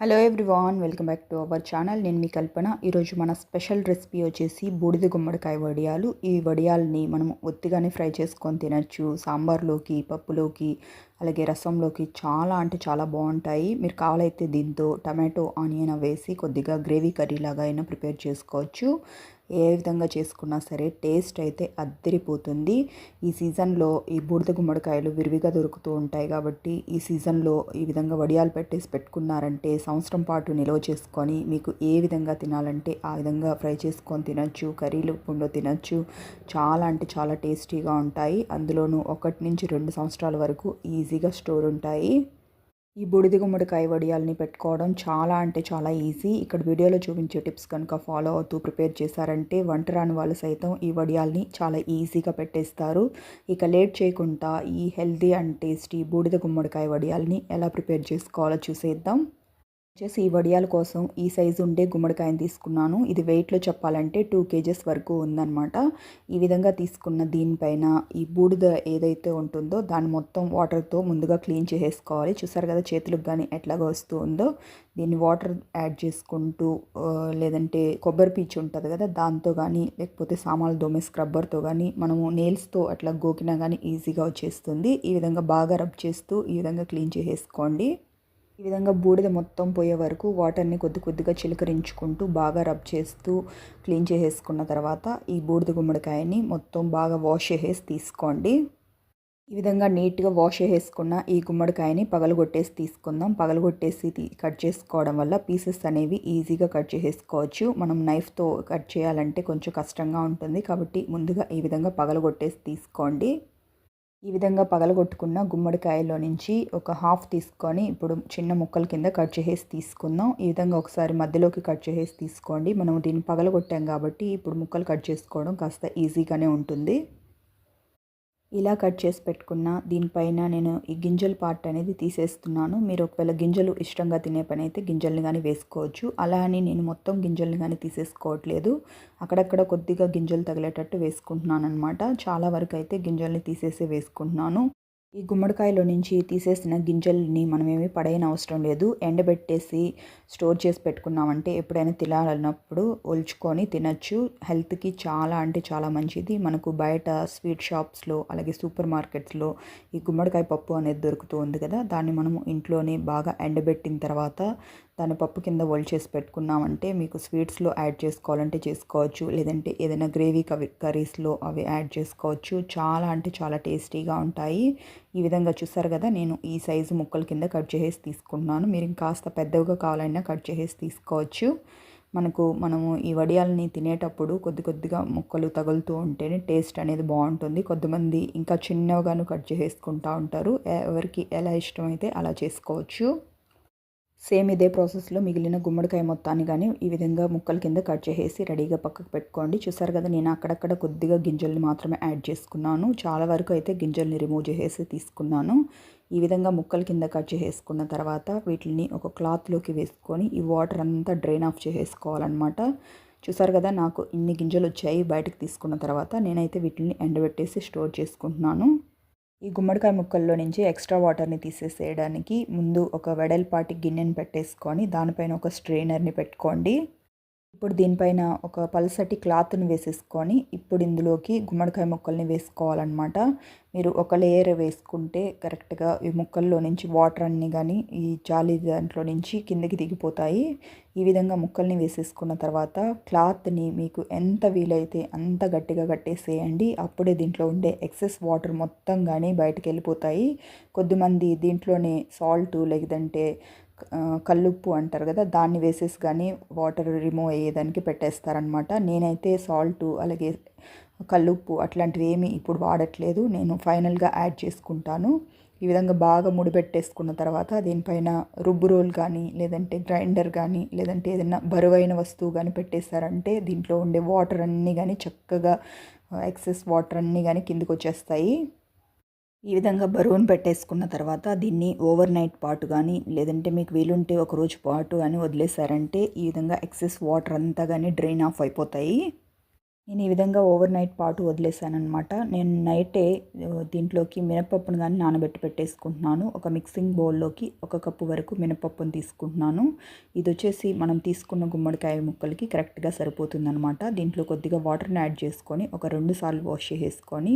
Hello everyone welcome back to our channel నేను మీ కల్పన. ఈరోజు మన స్పెషల్ రెసిపీ వచ్చేసి బూడిద గుమ్మడికాయ వడియాలు. ఈ వడియాల్ని మనం ఒత్తిగానే ఫ్రై చేసుకొని తినచ్చు. సాంబార్లోకి పప్పులోకి అలాగే రసంలోకి చాలా అంటే చాలా బాగుంటాయి. మీరు కావాలైతే దీంతో టమాటో ఆనియన్ వేసి కొద్దిగా గ్రేవీ కర్రీ లాగా అయినా ప్రిపేర్ చేసుకోవచ్చు. ఏ విధంగా చేసుకున్నా సరే టేస్ట్ అయితే అద్దరిపోతుంది. ఈ సీజన్లో ఈ బూడిద గుమ్మడికాయలు విరివిగా దొరుకుతూ ఉంటాయి కాబట్టి ఈ సీజన్లో ఈ విధంగా వడియాలు పెట్టేసి పెట్టుకున్నారంటే సంవత్సరం పాటు నిల్వ చేసుకొని మీకు ఏ విధంగా తినాలంటే ఆ విధంగా ఫ్రై చేసుకొని తినచ్చు కర్రీలు పుండో తినచ్చు. చాలా అంటే చాలా టేస్టీగా ఉంటాయి. అందులోనూ ఒకటి నుంచి రెండు సంవత్సరాల వరకు ఈజీగా స్టోర్ ఉంటాయి. ఈ బూడిద గుమ్మడికాయ వడియాల్ని పెట్టుకోవడం చాలా అంటే చాలా ఈజీ. ఇక్కడ వీడియోలో చూపించే టిప్స్ కనుక ఫాలో అవుతూ ప్రిపేర్ చేశారంటే వంట రాని వాళ్ళు సైతం ఈ వడియాల్ని చాలా ఈజీగా పెట్టేస్తారు. ఇక లేట్ చేయకుండా ఈ హెల్దీ అండ్ టేస్టీ బూడిద గుమ్మడికాయ వడియాల్ని ఎలా ప్రిపేర్ చేసుకోవాలో చూసేద్దాం. వచ్చేసి ఈ వడియాల కోసం ఈ సైజు ఉండే గుమ్మడికాయని తీసుకున్నాను. ఇది వెయిట్లో చెప్పాలంటే టూ కేజెస్ వరకు ఉందన్నమాట. ఈ విధంగా తీసుకున్న దీనిపైన ఈ బూడిద ఏదైతే ఉంటుందో దాన్ని మొత్తం వాటర్తో ముందుగా క్లీన్ చేసేసుకోవాలి. చూసారు కదా చేతులకు కానీ ఎట్లాగా వస్తూ ఉందో. దీన్ని వాటర్ యాడ్ చేసుకుంటూ లేదంటే కొబ్బరి పీచు ఉంటుంది కదా దాంతో కానీ లేకపోతే సామాన్లు దోమే స్క్రబ్బర్తో కానీ మనము నెయిల్స్తో అట్లా గోకినా కానీ ఈజీగా వచ్చేస్తుంది. ఈ విధంగా బాగా రబ్ చేస్తూ ఈ విధంగా క్లీన్ చేసేసుకోండి. ఈ విధంగా బూడిద మొత్తం పోయే వరకు వాటర్ని కొద్ది కొద్దిగా చిలకరించుకుంటూ బాగా రబ్ చేస్తూ క్లీన్ చేసేసుకున్న తర్వాత ఈ బూడిద గుమ్మడికాయని మొత్తం బాగా వాష్ చేసేసి తీసుకోండి. ఈ విధంగా నీట్గా వాష్ చేసేసుకున్న ఈ గుమ్మడికాయని పగలగొట్టేసి తీసుకుందాం. పగలగొట్టేసి కట్ చేసుకోవడం వల్ల పీసెస్ అనేవి ఈజీగా కట్ చేసేసుకోవచ్చు. మనం నైఫ్తో కట్ చేయాలంటే కొంచెం కష్టంగా ఉంటుంది కాబట్టి ముందుగా ఈ విధంగా పగలగొట్టేసి తీసుకోండి. ఈ విధంగా పగలగొట్టుకున్న గుమ్మడికాయలో నుంచి ఒక హాఫ్ తీసుకొని ఇప్పుడు చిన్న ముక్కల కింద కట్ చేసేసి తీసుకుందాం. ఈ విధంగా ఒకసారి మధ్యలోకి కట్ చేసేసి తీసుకోండి. మనం దీన్ని పగలగొట్టాం కాబట్టి ఇప్పుడు ముక్కలు కట్ చేసుకోవడం కాస్త ఈజీగానే ఉంటుంది. ఇలా కట్ చేసి పెట్టుకున్న దీనిపైన నేను ఈ గింజల పార్ట్ అనేది తీసేస్తున్నాను. మీరు ఒకవేళ గింజలు ఇష్టంగా తినే పని అయితే గింజల్ని కానీ వేసుకోవచ్చు. అలా అని నేను మొత్తం గింజల్ని కానీ తీసేసుకోవట్లేదు. అక్కడక్కడ కొద్దిగా గింజలు తగిలేటట్టు వేసుకుంటున్నాను అనమాట చాలా వరకు అయితే గింజల్ని తీసేసి వేసుకుంటున్నాను. ఈ గుమ్మడికాయలో నుంచి తీసేసిన గింజల్ని మనమేమి పడైన అవసరం లేదు. ఎండబెట్టేసి స్టోర్ చేసి పెట్టుకున్నామంటే ఎప్పుడైనా తినాలన్నప్పుడు ఒలుచుకొని తినచ్చు. హెల్త్కి చాలా అంటే చాలా మంచిది. మనకు బయట స్వీట్ షాప్స్లో అలాగే సూపర్ మార్కెట్స్లో ఈ గుమ్మడికాయ పప్పు అనేది దొరుకుతూ ఉంది కదా. దాన్ని మనము ఇంట్లోనే బాగా ఎండబెట్టిన తర్వాత దాని పప్పు కింద ఒలిచేసి పెట్టుకున్నామంటే మీకు స్వీట్స్లో యాడ్ చేసుకోవాలంటే చేసుకోవచ్చు. లేదంటే ఏదైనా గ్రేవీ కవి కర్రీస్లో అవి యాడ్ చేసుకోవచ్చు. చాలా అంటే చాలా టేస్టీగా ఉంటాయి. ఈ విధంగా చూసారు కదా నేను ఈ సైజు ముక్కల కింద కట్ చేసేసి తీసుకుంటున్నాను. మీరు ఇంకాస్త పెద్దగా కావాలన్నా కట్ చేసేసి తీసుకోవచ్చు. మనకు మనము ఈ వడియాలని తినేటప్పుడు కొద్ది కొద్దిగా ముక్కలు తగులుతూ ఉంటేనే టేస్ట్ అనేది బాగుంటుంది. కొద్దిమంది ఇంకా చిన్నగాను కట్ చేసేసుకుంటూ ఉంటారు. ఎవరికి ఎలా ఇష్టమైతే అలా చేసుకోవచ్చు. సేమ్ ఇదే ప్రాసెస్లో మిగిలిన గుమ్మడికాయ మొత్తాన్ని కానీ ఈ విధంగా ముక్కల కింద కట్ చేసేసి రెడీగా పక్కకు పెట్టుకోండి. చూసారు కదా నేను అక్కడక్కడ కొద్దిగా గింజల్ని మాత్రమే యాడ్ చేసుకున్నాను. చాలా వరకు అయితే గింజల్ని రిమూవ్ చేసేసి తీసుకున్నాను. ఈ విధంగా ముక్కల కింద కట్ చేసేసుకున్న తర్వాత వీటిని ఒక క్లాత్లోకి వేసుకొని ఈ వాటర్ అంతా డ్రైన్ ఆఫ్ చేసేసుకోవాలన్నమాట. చూసారు కదా నాకు ఇన్ని గింజలు వచ్చాయి బయటకు తీసుకున్న తర్వాత నేనైతే వీటిని ఎండబెట్టేసి స్టోర్ చేసుకుంటున్నాను. ఈ గుమ్మడికాయ ముక్కల్లో నుంచి ఎక్స్ట్రా వాటర్ని తీసేసేయడానికి ముందు ఒక వెడల్పాటి గిన్నెని పెట్టేసుకొని దానిపైన ఒక స్ట్రెయినర్ని పెట్టుకోండి. ఇప్పుడు దీనిపైన ఒక పల్సటి క్లాత్ని వేసేసుకొని ఇప్పుడు ఇందులోకి గుమ్మడికాయ ముక్కల్ని వేసుకోవాలన్నమాట. మీరు ఒక లేయర్ వేసుకుంటే కరెక్ట్గా ఈ ముక్కల్లో నుంచి వాటర్ అన్ని కానీ ఈ జాలి దాంట్లో నుంచి కిందకి దిగిపోతాయి. ఈ విధంగా ముక్కల్ని వేసేసుకున్న తర్వాత క్లాత్ని మీకు ఎంత వీలైతే అంత గట్టిగా కట్టేసేయండి. అప్పుడే దీంట్లో ఉండే ఎక్సెస్ వాటర్ మొత్తం కానీ బయటకు వెళ్ళిపోతాయి కొద్దిమంది దీంట్లోనే సాల్ట్ లేదంటే కల్లుప్పు అంటారు కదా దాన్ని వేసేసి కానీ వాటర్ రిమూవ్ అయ్యేదానికి పెట్టేస్తారనమాట నేనైతే సాల్ట్ అలాగే కల్లుప్పు అట్లాంటివి ఏమీ ఇప్పుడు వాడట్లేదు. నేను ఫైనల్గా యాడ్ చేసుకుంటాను. ఈ విధంగా బాగా ముడిపెట్టేసుకున్న తర్వాత దీనిపైన రుబ్బు రోల్ కానీ లేదంటే గ్రైండర్ కానీ లేదంటే ఏదైనా బరువైన వస్తువు కానీ పెట్టేశారంటే దీంట్లో ఉండే వాటర్ అన్నీ కానీ చక్కగా ఎక్సెస్ వాటర్ అన్నీ కానీ కిందకు వచ్చేస్తాయి. ఈ విధంగా బరువును పెట్టేసుకున్న తర్వాత దీన్ని ఓవర్ నైట్ పాటు కానీ లేదంటే మీకు వీలుంటే ఒక రోజు పాటు కానీ వదిలేసారంటే ఈ విధంగా ఎక్సెస్ వాటర్ అంతా కానీ డ్రైన్ ఆఫ్ అయిపోతాయి. నేను ఈ విధంగా ఓవర్ నైట్ పాటు వదిలేసానమాట నేను నైటే దీంట్లోకి మినపప్పును కానీ నానబెట్టి పెట్టేసుకుంటున్నాను. ఒక మిక్సింగ్ బౌల్లోకి ఒక కప్పు వరకు మినపప్పును తీసుకుంటున్నాను. ఇది వచ్చేసి మనం తీసుకున్న గుమ్మడికాయ ముక్కలకి కరెక్ట్గా సరిపోతుందనమాట దీంట్లో కొద్దిగా వాటర్ని యాడ్ చేసుకొని ఒక రెండు సార్లు వాష్ చేసుకొని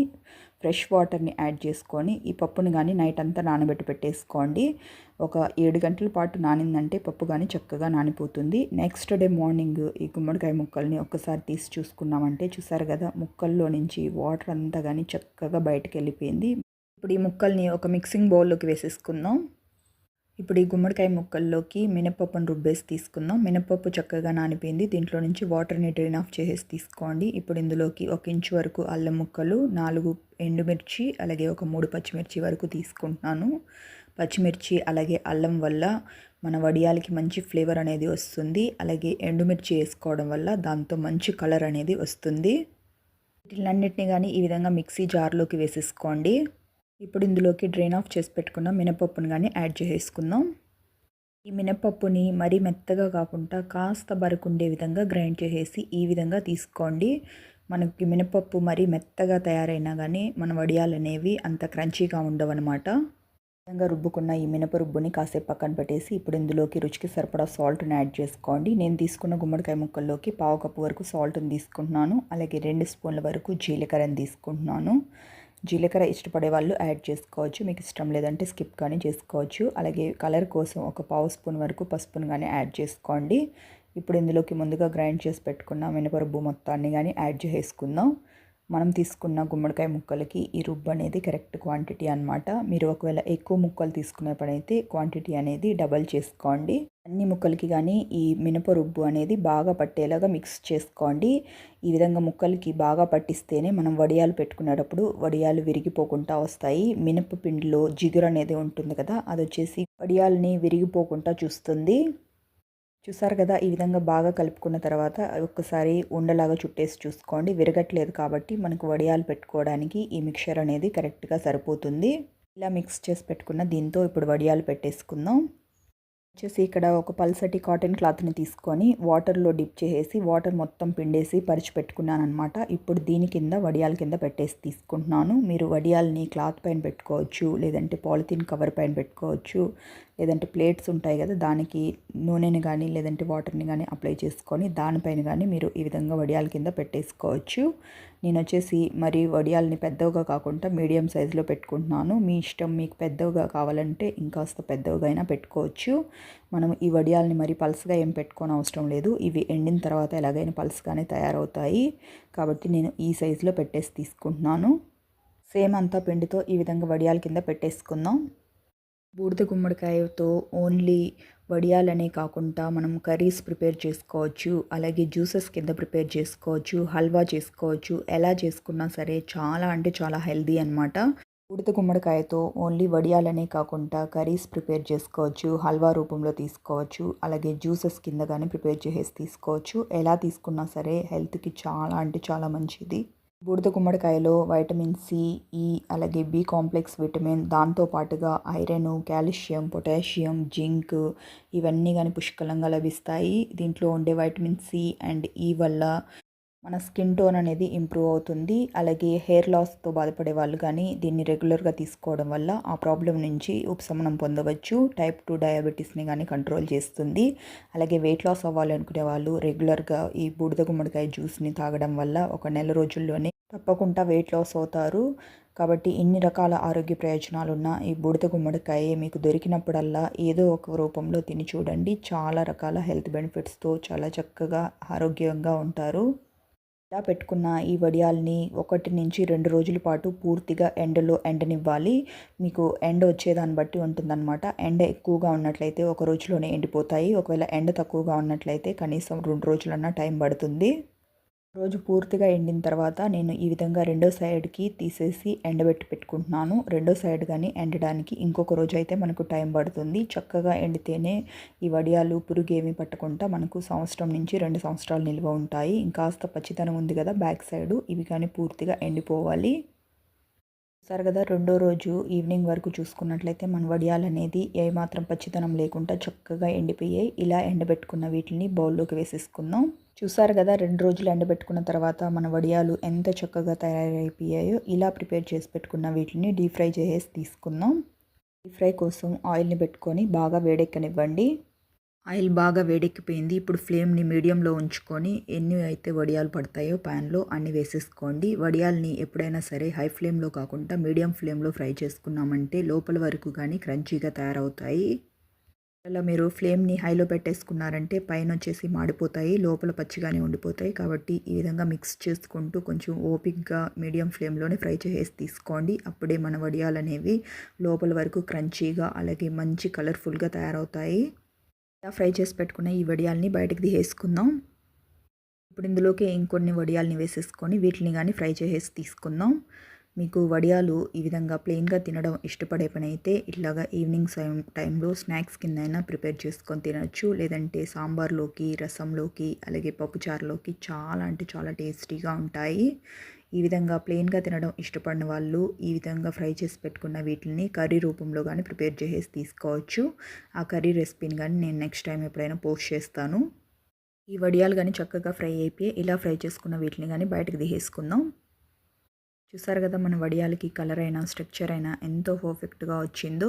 ఫ్రెష్ వాటర్ని యాడ్ చేసుకొని ఈ పప్పుని కానీ నైట్ అంతా నానబెట్టి పెట్టేసుకోండి. ఒక ఏడు గంటల పాటు నానిందంటే పప్పు కానీ చక్కగా నానిపోతుంది. నెక్స్ట్ డే మార్నింగ్ ఈ గుమ్మడికాయ ముక్కల్ని ఒక్కసారి తీసి చూసుకున్నామంటే చూసారు కదా ముక్కల్లో నుంచి వాటర్ అంతా కానీ చక్కగా బయటకు వెళ్ళిపోయింది ఇప్పుడు ఈ ముక్కల్ని ఒక మిక్సింగ్ బౌల్లోకి వేసేసుకుందాం. ఇప్పుడు ఈ గుమ్మడికాయ ముక్కల్లోకి మినపప్పును రుబ్బేసి తీసుకుందాం. మినపప్పు చక్కగా నానిపోయింది. దీంట్లో నుంచి వాటర్ని డ్రైన్ ఆఫ్ చేసేసి తీసుకోండి. ఇప్పుడు ఇందులోకి ఒక ఇంచు వరకు అల్లం ముక్కలు నాలుగు ఎండుమిర్చి అలాగే ఒక మూడు పచ్చిమిర్చి వరకు తీసుకుంటున్నాను. పచ్చిమిర్చి అలాగే అల్లం వల్ల మన వడియాలకి మంచి ఫ్లేవర్ అనేది వస్తుంది. అలాగే ఎండుమిర్చి వేసుకోవడం వల్ల దాంతో మంచి కలర్ అనేది వస్తుంది. వీటిలన్నిటిని కానీ ఈ విధంగా మిక్సీ జార్లోకి వేసేసుకోండి. ఇప్పుడు ఇందులోకి డ్రైన్ ఆఫ్ చేసి పెట్టుకున్న మినపప్పును కానీ యాడ్ చేసేసుకుందాం. ఈ మినపప్పుని మరీ మెత్తగా కాకుండా కాస్త బరుకుండే విధంగా గ్రైండ్ చేసేసి ఈ విధంగా తీసుకోండి. మనకి మినపప్పు మరీ మెత్తగా తయారైనా కానీ మన వడియాలు అనేవి అంత క్రంచీగా ఉండవన్నమాట. విధంగా రుబ్బుకున్న ఈ మినప రుబ్బుని కాసేపు పక్కన పెట్టేసి ఇప్పుడు ఇందులోకి రుచికి సరిపడా సాల్ట్ని యాడ్ చేసుకోండి. నేను తీసుకున్న గుమ్మడికాయ ముక్కల్లోకి పావు కప్పు వరకు సాల్ట్ని తీసుకుంటున్నాను. అలాగే రెండు స్పూన్ల వరకు జీలకర్రని తీసుకుంటున్నాను. జీలకర్ర ఇష్టపడే వాళ్ళు యాడ్ చేసుకోవచ్చు. మీకు ఇష్టం లేదంటే స్కిప్ కానీ చేసుకోవచ్చు. అలాగే కలర్ కోసం ఒక పావు స్పూన్ వరకు పసుపును కానీ యాడ్ చేసుకోండి. ఇప్పుడు ఇందులోకి ముందుగా గ్రైండ్ చేసి పెట్టుకున్న మినపరుబ్బు మొత్తాన్ని కానీ యాడ్ చేసుకుందాం. మనం తీసుకున్న గుమ్మడికాయ ముక్కలకి ఈ రుబ్బు అనేది కరెక్ట్ క్వాంటిటీ అనమాట మీరు ఒకవేళ ఎక్కువ ముక్కలు తీసుకునే పనైతే క్వాంటిటీ అనేది డబల్ చేసుకోండి. అన్ని ముక్కలకి కానీ ఈ మినప రుబ్బు అనేది బాగా పట్టేలాగా మిక్స్ చేసుకోండి. ఈ విధంగా ముక్కలకి బాగా పట్టిస్తేనే మనం వడియాలు పెట్టుకునేటప్పుడు వడియాలు విరిగిపోకుండా వస్తాయి. మినప పిండిలో జిగురు అనేది ఉంటుంది కదా అది వచ్చేసి వడియాలని విరిగిపోకుండా చూస్తుంది. చూసారు కదా ఈ విధంగా బాగా కలుపుకున్న తర్వాత ఒక్కసారి ఉండలాగా చుట్టేసి చూసుకోండి. విరగట్లేదు కాబట్టి మనకు వడియాలు పెట్టుకోవడానికి ఈ మిక్చర్ అనేది కరెక్ట్గా సరిపోతుంది. ఇలా మిక్స్ చేసి పెట్టుకున్న దీంతో ఇప్పుడు వడియాలు పెట్టేసుకుందాం. వచ్చేసి ఇక్కడ ఒక పల్సటి కాటన్ క్లాత్ని తీసుకొని వాటర్లో డిప్ చేసేసి వాటర్ మొత్తం పిండేసి పరిచి పెట్టుకున్నాను అనమాట ఇప్పుడు దీని కింద వడియాల కింద పెట్టేసి తీసుకుంటున్నాను. మీరు వడియాల్ని క్లాత్ పైన పెట్టుకోవచ్చు లేదంటే పాలిథిన్ కవర్ పైన పెట్టుకోవచ్చు లేదంటే ప్లేట్స్ ఉంటాయి కదా దానికి నూనెని కానీ లేదంటే వాటర్ని కానీ అప్లై చేసుకొని దానిపైన కానీ మీరు ఈ విధంగా వడియాల కింద పెట్టేసుకోవచ్చు. నేను వచ్చేసి మరి వడియాల్ని పెద్దవిగా కాకుండా మీడియం సైజులో పెట్టుకుంటున్నాను. మీ ఇష్టం మీకు పెద్దవిగా కావాలంటే ఇంకాస్త పెద్దవిగా అయినా పెట్టుకోవచ్చు. మనం ఈ వడియాల్ని మరి పల్స్గా ఏం పెట్టుకోని అవసరం లేదు. ఇవి ఎండిన తర్వాత ఎలాగైనా పల్స్గానే తయారవుతాయి. కాబట్టి నేను ఈ సైజులో పెట్టేసి తీసుకుంటున్నాను. సేమ్ అంతా పిండితో ఈ విధంగా వడియాల కింద పెట్టేసుకుందాం. బూడిద గుమ్మడికాయతో ఓన్లీ వడియాలనే కాకుండా మనం కర్రీస్ ప్రిపేర్ చేసుకోవచ్చు. అలాగే జ్యూసెస్ కింద ప్రిపేర్ చేసుకోవచ్చు. హల్వా చేసుకోవచ్చు. ఎలా చేసుకున్నా సరే చాలా అంటే చాలా హెల్దీ అనమాట బూడిద గుమ్మడికాయతో ఓన్లీ వడియాలనే కాకుండా కర్రీస్ ప్రిపేర్ చేసుకోవచ్చు. హల్వా రూపంలో తీసుకోవచ్చు. అలాగే జ్యూసెస్ కింద కానీ ప్రిపేర్ చేసేసి తీసుకోవచ్చు. ఎలా తీసుకున్నా సరే హెల్త్కి చాలా అంటే చాలా మంచిది. బూడిద గుమ్మడికాయలో వైటమిన్ సి ఈ అలాగే బి కాంప్లెక్స్ విటమిన్ దాంతో పాటుగా ఐరన్ కాల్షియం పొటాషియం జింక్ ఇవన్నీ కానీ పుష్కలంగా లభిస్తాయి. దీంట్లో ఉండే వైటమిన్ సి అండ్ ఈ వల్ల మన స్కిన్ టోన్ అనేది ఇంప్రూవ్ అవుతుంది. అలాగే హెయిర్ లాస్తో బాధపడే వాళ్ళు కానీ దీన్ని రెగ్యులర్గా తీసుకోవడం వల్ల ఆ ప్రాబ్లం నుంచి ఉపశమనం పొందవచ్చు. టైప్ టూ డయాబెటీస్ని కానీ కంట్రోల్ చేస్తుంది. అలాగే వెయిట్ లాస్ అవ్వాలనుకునే వాళ్ళు రెగ్యులర్గా ఈ బూడిద గుమ్మడికాయ జ్యూస్ని తాగడం వల్ల ఒక నెల రోజుల్లోనే తప్పకుండా వెయిట్ లాస్ అవుతారు. కాబట్టి ఇన్ని రకాల ఆరోగ్య ప్రయోజనాలు ఉన్న ఈ బూడిద గుమ్మడికాయ మీకు దొరికినప్పుడల్లా ఏదో ఒక రూపంలో తిని చూడండి. చాలా రకాల హెల్త్ బెనిఫిట్స్తో చాలా చక్కగా ఆరోగ్యంగా ఉంటారు. ఇలా పెట్టుకున్న ఈ వడియాల్ని ఒకటి నుంచి రెండు రోజుల పాటు పూర్తిగా ఎండలో ఎండనివ్వాలి. మీకు ఎండ వచ్చేదాన్ని బట్టి ఉంటుందన్నమాట. ఎండ ఎక్కువగా ఉన్నట్లయితే ఒక రోజులోనే ఎండిపోతాయి. ఒకవేళ ఎండ తక్కువగా ఉన్నట్లయితే కనీసం రెండు రోజులన్నా టైం పడుతుంది. రోజు పూర్తిగా ఎండిన తర్వాత నేను ఈ విధంగా రెండో సైడ్కి తీసేసి ఎండబెట్టి పెట్టుకుంటున్నాను. రెండో సైడ్ కానీ ఎండడానికి ఇంకొక రోజు అయితే మనకు టైం పడుతుంది. చక్కగా ఎండితేనే ఈ వడియాలు పురుగు ఏమి పట్టకుండా మనకు సంవత్సరం నుంచి రెండు సంవత్సరాలు నిల్వ ఉంటాయి. ఇంకాస్త పచ్చితనం ఉంది కదా బ్యాక్ సైడ్ ఇవి కానీ పూర్తిగా ఎండిపోవాలి. సరే కదా రెండో రోజు ఈవినింగ్ వరకు చూసుకున్నట్లయితే మన వడియాలు అనేది ఏమాత్రం పచ్చితనం లేకుండా చక్కగా ఎండిపోయాయి. ఇలా ఎండబెట్టుకున్న వీటిని బౌల్లోకి వేసేసుకుందాం. చూసారు కదా రెండు రోజులు ఎండబెట్టుకున్న తర్వాత మన వడియాలు ఎంత చక్కగా తయారైపోయాయో ఇలా ప్రిపేర్ చేసి పెట్టుకున్న వీటిని డీప్ ఫ్రై చేసేసి తీసుకుందాం. డీప్ ఫ్రై కోసం ఆయిల్ని పెట్టుకొని బాగా వేడెక్కనివ్వండి. ఆయిల్ బాగా వేడెక్కిపోయింది. ఇప్పుడు ఫ్లేమ్ని మీడియంలో ఉంచుకొని ఎన్ని అయితే వడియాలు పడతాయో ప్యాన్లో అన్ని వేసేసుకోండి. వడియాల్ని ఎప్పుడైనా సరే హై ఫ్లేమ్లో కాకుండా మీడియం ఫ్లేమ్లో ఫ్రై చేసుకున్నామంటే లోపల వరకు కానీ క్రంచీగా తయారవుతాయి. అలా మీరు ఫ్లేమ్ని హైలో పెట్టేసుకున్నారంటే పైన వచ్చేసి మాడిపోతాయి లోపల పచ్చిగానే ఉండిపోతాయి. కాబట్టి ఈ విధంగా మిక్స్ చేసుకుంటూ కొంచెం ఓపిక్గా మీడియం ఫ్లేమ్లోనే ఫ్రై చేసి తీసుకోండి. అప్పుడే మన వడియాలు అనేవి లోపల వరకు క్రంచీగా అలాగే మంచి కలర్ఫుల్గా తయారవుతాయి. ఇలా ఫ్రై చేసి పెట్టుకున్న ఈ వడియాల్ని బయటకు తీసేసుకుందాం. ఇప్పుడు ఇందులోకి ఇంకొన్ని వడియాల్ని వేసేసుకొని వీటిని కానీ ఫ్రై చేసేసి తీసుకుందాం. మీకు వడియాలు ఈ విధంగా ప్లెయిన్గా తినడం ఇష్టపడే పని అయితే ఇట్లాగా ఈవినింగ్ టైంలో స్నాక్స్ కింద అయినా ప్రిపేర్ చేసుకొని తినచ్చు. లేదంటే సాంబార్లోకి రసంలోకి అలాగే పప్పుచారులోకి చాలా అంటే చాలా టేస్టీగా ఉంటాయి. ఈ విధంగా ప్లెయిన్గా తినడం ఇష్టపడిన వాళ్ళు ఈ విధంగా ఫ్రై చేసి పెట్టుకున్న వీటిని కర్రీ రూపంలో కానీ ప్రిపేర్ చేసేసి తీసుకోవచ్చు. ఆ కర్రీ రెసిపీని కానీ నేను నెక్స్ట్ టైం ఎప్పుడైనా పోస్ట్ చేస్తాను. ఈ వడియాలు కానీ చక్కగా ఫ్రై అయిపోయి ఇలా ఫ్రై చేసుకున్న వీటిని కానీ బయటకు తీసేసుకుందాం. చూసారు కదా మన వడియాలకి కలర్ అయినా స్ట్రక్చర్ అయినా ఎంతో పర్ఫెక్ట్గా వచ్చిందో?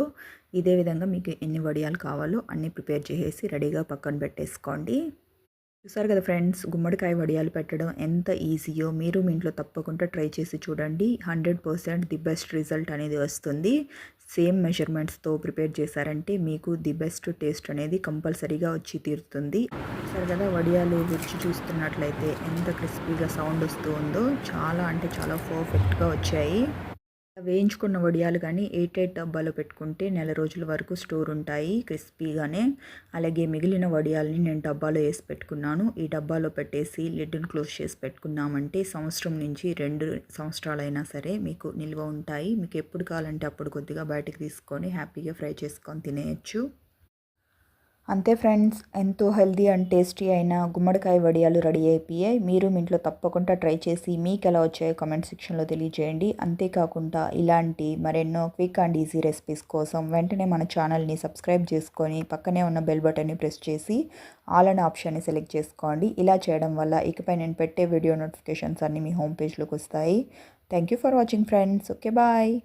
ఇదే విధంగా మీకు ఎన్ని వడియాలు కావాలో అన్నీ ప్రిపేర్ చేసేసి రెడీగా పక్కన పెట్టేసుకోండి. చూసారు కదా ఫ్రెండ్స్ గుమ్మడికాయ వడియాలు పెట్టడం ఎంత ఈజీయో మీరు మీ ఇంట్లో తప్పకుండా ట్రై చేసి చూడండి. Hundred percent the best result అనేది వస్తుంది. సేమ్ మెజర్మెంట్స్తో ప్రిపేర్ చేశారంటే మీకు ది బెస్ట్ టేస్ట్ అనేది కంపల్సరీగా వచ్చి తీరుతుంది. సరే కదా వడియాలు రుచి చూస్తున్నట్లయితే ఎంత క్రిస్పీగా సౌండ్ వస్తూ ఉందో చాలా అంటే చాలా పర్ఫెక్ట్గా వచ్చాయి. వేయించుకున్న వడియాలు కానీ ఎయిట్ ఎయిట్ డబ్బాలో పెట్టుకుంటే నెల రోజుల వరకు స్టోర్ ఉంటాయి క్రిస్పీగానే. అలాగే మిగిలిన వడియాలని నేను డబ్బాలో వేసి పెట్టుకున్నాను. ఈ డబ్బాలో పెట్టేసి లిడ్ని క్లోజ్ చేసి పెట్టుకున్నామంటే సంవత్సరం నుంచి రెండు సంవత్సరాలైనా సరే మీకు నిల్వ ఉంటాయి. మీకు ఎప్పుడు కావాలంటే అప్పుడు కొద్దిగా బయటకు తీసుకొని హ్యాపీగా ఫ్రై చేసుకొని తినేయచ్చు. అంతే ఫ్రెండ్స్ ఎంతో హెల్దీ అండ్ టేస్టీ అయిన గుమ్మడికాయ వడియాలు రెడీ అయిపోయాయి. మీరు మీ ఇంట్లో తప్పకుండా ట్రై చేసి మీకు ఎలా వచ్చాయో కామెంట్ సెక్షన్లో తెలియజేయండి. అంతేకాకుండా ఇలాంటి మరెన్నో క్విక్ అండ్ ఈజీ రెసిపీస్ కోసం వెంటనే మన ఛానల్ని సబ్స్క్రైబ్ చేసుకొని పక్కనే ఉన్న బెల్ బటన్ని ప్రెస్ చేసి ఆల్ అండ్ ఆప్షన్ని సెలెక్ట్ చేసుకోండి. ఇలా చేయడం వల్ల ఇకపై నేను పెట్టే వీడియో నోటిఫికేషన్స్ అన్నీ మీ హోమ్ పేజ్లోకి వస్తాయి. Thank you for watching friends okay bye